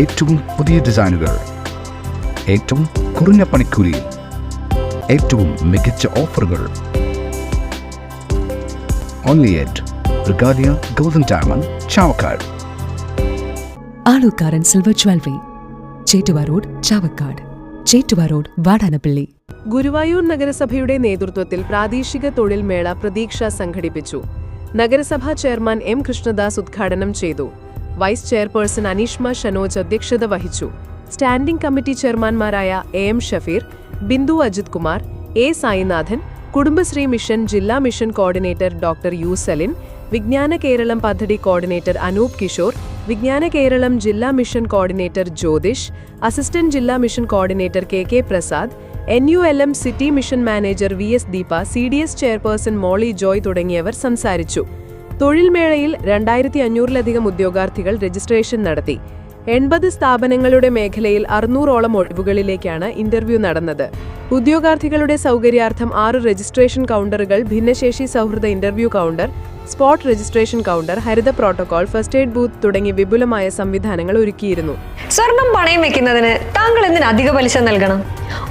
ഏറ്റവും പുതിയ ഡിസൈനുകൾ ഏറ്റവും കുറഞ്ഞ പണിക്കൂലിയിൽ ഏറ്റവും മികച്ച ഓഫറുകൾ. Only at Regalia golden diamond Chavakkad Alukkaran silver jewellery Chettuva road Chavakkad Chettuva road Vadanappally. Guruvayur നഗരസഭയുടെ നേതൃത്വത്തിൽ പ്രാദേശിക തൊഴിൽ മേള പ്രതീക്ഷ സംഘടിപ്പിച്ചു. നഗരസഭാ ചെയർമാൻ എം കൃഷ്ണദാസ് ഉദ്ഘാടനം ചെയ്തു. വൈസ് ചെയർപേഴ്സൺ അനീഷ്മ ഷനോജ് അധ്യക്ഷത വഹിച്ചു. Standing committee ചെയർമാൻമാരായ A M Shafeer Bindu Ajith Kumar A Sainathan Kudumbashree mission ജില്ലാ mission coordinator doctor U Salin Vijnana Keralam പദ്ധതി കോർഡിനേറ്റർ അനൂപ് കിഷോർ വിജ്ഞാന കേരളം ജില്ലാ മിഷൻ കോർഡിനേറ്റർ ജ്യോതിഷ് അസിസ്റ്റന്റ് ജില്ലാ mission coordinator K K Prasad N U L M city mission manager V S Deepa C D S chairperson Molly Joy തുടങ്ങിയവർ സംസാരിച്ചു. തൊഴിൽ മേളയിൽ രണ്ടായിരത്തി അഞ്ഞൂറിലധികം ഉദ്യോഗാർത്ഥികൾ രജിസ്ട്രേഷൻ നടത്തി. എൺപത് സ്ഥാപനങ്ങളുടെ മേഖലയിൽ അറുന്നൂറോളം ഒഴിവുകളിലേക്കാണ് ഇന്റർവ്യൂ നടന്നത്. ഉദ്യോഗാർത്ഥികളുടെ സൗകര്യാർത്ഥം ആറ് രജിസ്ട്രേഷൻ കൗണ്ടറുകൾ ഭിന്നശേഷി സൗഹൃദ interview counter spot registration counter ഹരിത പ്രോട്ടോകോൾ ഫസ്റ്റ് എയ്ഡ് ബൂത്ത് തുടങ്ങി വിപുലമായ സംവിധാനങ്ങൾ ഒരുക്കിയിരുന്നു. സ്വർണം പണയം വെക്കുന്നതിന് താങ്കൾ എന്തിന് അധിക പലിശ നൽകണം?